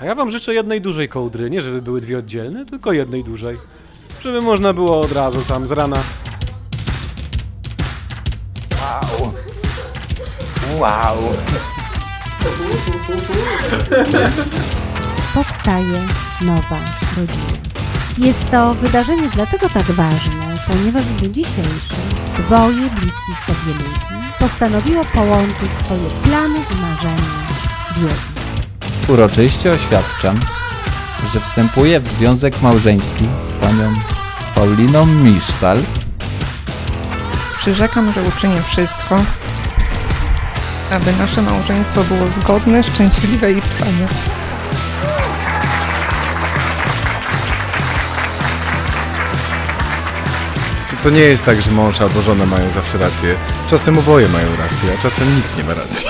A ja wam życzę jednej dużej kołdry, nie żeby były dwie oddzielne, tylko jednej dużej. Żeby można było od razu tam z rana. Wow. Wow. powstaje nowa rodzina. Jest to wydarzenie dlatego tak ważne, ponieważ w dniu dzisiejszym dwoje bliskich sobie ludzi postanowiło połączyć swoje plany i marzenia w jedno. Uroczyście oświadczam, że wstępuję w związek małżeński z panią Pauliną Misztal. Przyrzekam, że uczynię wszystko, aby nasze małżeństwo było zgodne, szczęśliwe i trwałe. To nie jest tak, że mąż albo żona mają zawsze rację. Czasem oboje mają rację, a czasem nikt nie ma racji.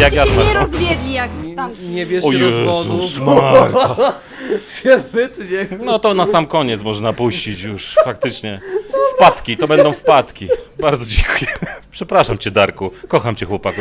Jak ja się nie rozwiedli jak. Nie O rozwodu. Jezus Marta. Świetnie. No to na sam koniec można puścić już, faktycznie. Wpadki, to będą wpadki. Bardzo dziękuję. Przepraszam cię, Darku. Kocham cię, chłopaku.